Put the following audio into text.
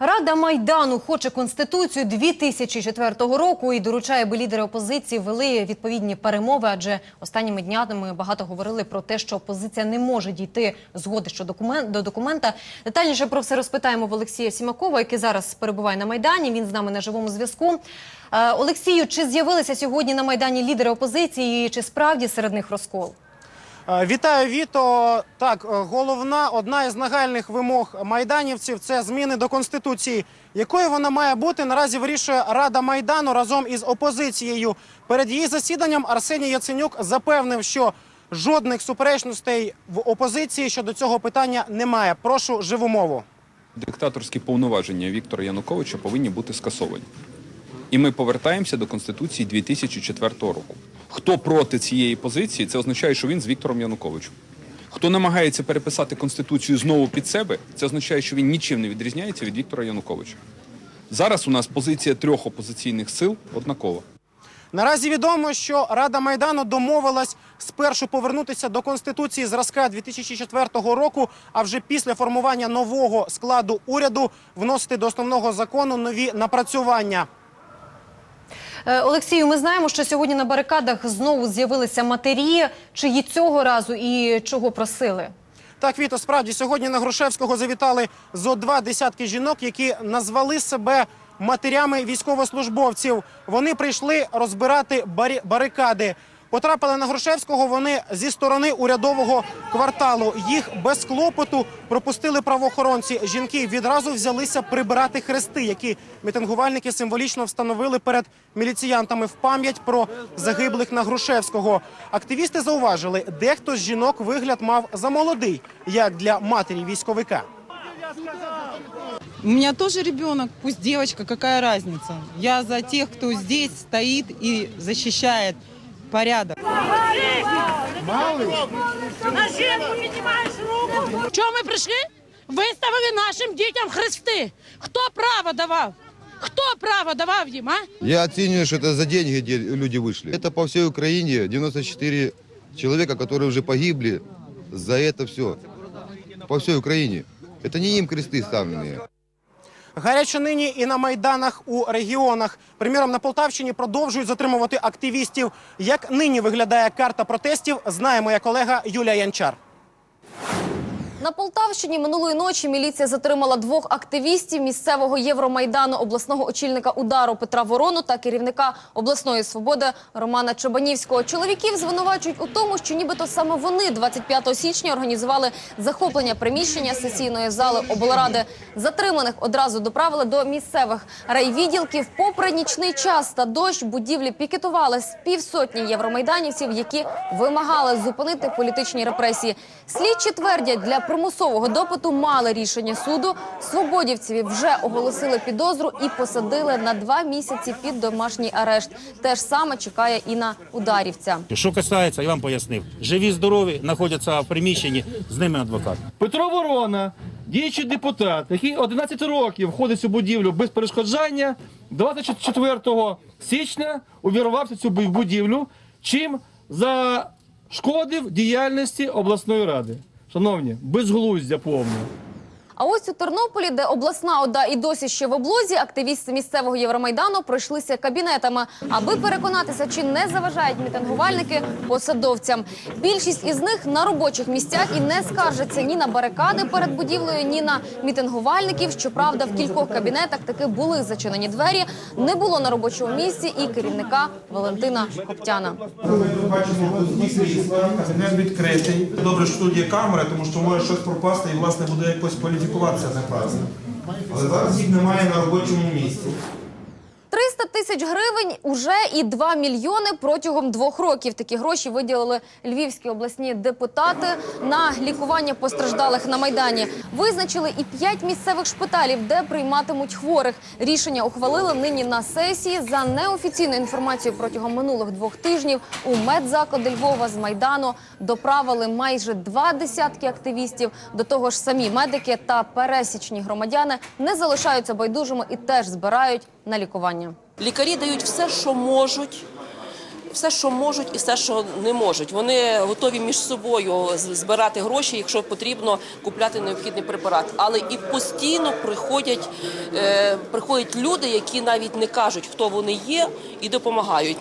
Рада Майдану хоче конституцію 2004 року і доручає, аби лідери опозиції вели відповідні перемови. Адже останніми днями багато говорили про те, що опозиція не може дійти згоди щодо документ до документа. Детальніше про все розпитаємо в Олексія Сімакова, який зараз перебуває на майдані. Він з нами на живому зв'язку. Е, Олексію, чи з'явилися сьогодні на майдані лідери опозиції? Чи справді серед них розкол? Е, Вітаю, Віто. Так, е, головна одна із нагальних вимог майданівців це зміни до конституції. Якою вона має бути, наразі вирішує Рада Майдану разом із опозицією. Перед її засіданням Арсеній Яценюк запевнив, що жодних суперечностей в опозиції щодо цього питання немає. Прошу живу мову. Диктаторські повноваження Віктора Януковича повинні бути скасовані. І ми повертаємося до Конституції 2004 року. Хто проти цієї позиції, це означає, що він з Віктором Януковичем. Хто намагається переписати Конституцію знову під себе, це означає, що він нічим не відрізняється від Віктора Януковича. Зараз у нас позиція трьох опозиційних сил однакова. Наразі відомо, що Рада Майдану домовилась спершу повернутися до конституції зразка 2004 року, а вже після формування нового складу уряду вносити до основного закону нові напрацювання. Е, Олексію, ми знаємо, що сьогодні на барикадах знову з'явилися матері. Чи і цього разу і чого просили? Так, Віто, справді сьогодні на Грушевського завітали зо два десятки жінок, які назвали себе матерями військовослужбовців. Вони прийшли розбирати барикади. Потрапили на Грушевського вони зі сторони урядового кварталу. Їх без клопоту пропустили правоохоронці. Жінки відразу взялися прибирати хрести, які мітингувальники символічно встановили перед міліціянтами в пам'ять про загиблих на Грушевського. Активісти зауважили, дехто з жінок вигляд мав замолодий, як для матері військовика. У меня тоже ребенок, пусть девочка, какая разница. Я за тех, кто здесь стоит и защищает порядок. На жінку піднімаєш руку. Чого ми прийшли? Виставили нашим дітям хрести. Хто право давав? Хто право давав їм, а? Я оцениваю, что это за деньги де- люди вышли. Это по всей Украине 94 человека, которые уже погибли за это все. По всей Украине. Это не им кресты ставленные. Гаряче нині і на майданах у регіонах. Приміром, на Полтавщині продовжують затримувати активістів. Як нині виглядає карта протестів, знає моя колега Юлія Янчар. На Полтавщині минулої ночі міліція затримала двох активістів місцевого Євромайдану, обласного очільника удару Петра Ворону та керівника обласної свободи Романа Чабанівського. Чоловіків звинувачують у тому, що нібито саме вони 25 січня організували захоплення приміщення сесійної зали облради. Затриманих одразу доправили до місцевих райвідділків. Попри нічний час та дощ, будівлі пікетували з півсотні євромайданівців, які вимагали зупинити політичні репресії. Слідчі твердять, для примусового допиту мали рішення суду. Свободівцеві вже оголосили підозру і посадили на два місяці під домашній арешт. Те ж саме чекає і на ударівця. Що касається, я вам пояснив, живі, здорові, знаходяться в приміщенні, з ними адвокат. Петро Ворона, діючий депутат, який 11 років входить в цю будівлю без перешкоджання, 24 січня увірвався в цю будівлю, чим зашкодив діяльності обласної ради. Шановні, безглуздя повне. А ось у Тернополі, де обласна ОДА і досі ще в облозі, активісти місцевого Євромайдану пройшлися кабінетами, аби переконатися, чи не заважають мітингувальники посадовцям. Більшість із них на робочих місцях і не скаржаться ні на барикади перед будівлею, ні на мітингувальників. Щоправда, в кількох кабінетах таки були зачинені двері. Не було на робочому місці і керівника Валентина Коптяна. Ми бачимо кабінет відкритий. Добре, що тут є камера, тому що може щось пропасти і власне буде якось кваліфікуватися неправильно. Але зараз їх немає на робочому місці. 300 тисяч гривень уже і 2 мільйони протягом двох років. Такі гроші виділили львівські обласні депутати на лікування постраждалих на майдані. Визначили і 5 місцевих шпиталів, де прийматимуть хворих. Рішення ухвалили нині на сесії. За неофіційною інформацією протягом минулих двох тижнів у медзаклади Львова з майдану доправили майже два десятки активістів. До того ж, самі медики та пересічні громадяни не залишаються байдужими і теж збирають на лікування. Лікарі дають все, що можуть, все, що можуть, і все, що не можуть. Вони готові між собою збирати гроші, якщо потрібно купляти необхідний препарат. Але і постійно приходять, е, приходять люди, які навіть не кажуть, хто вони є, і допомагають.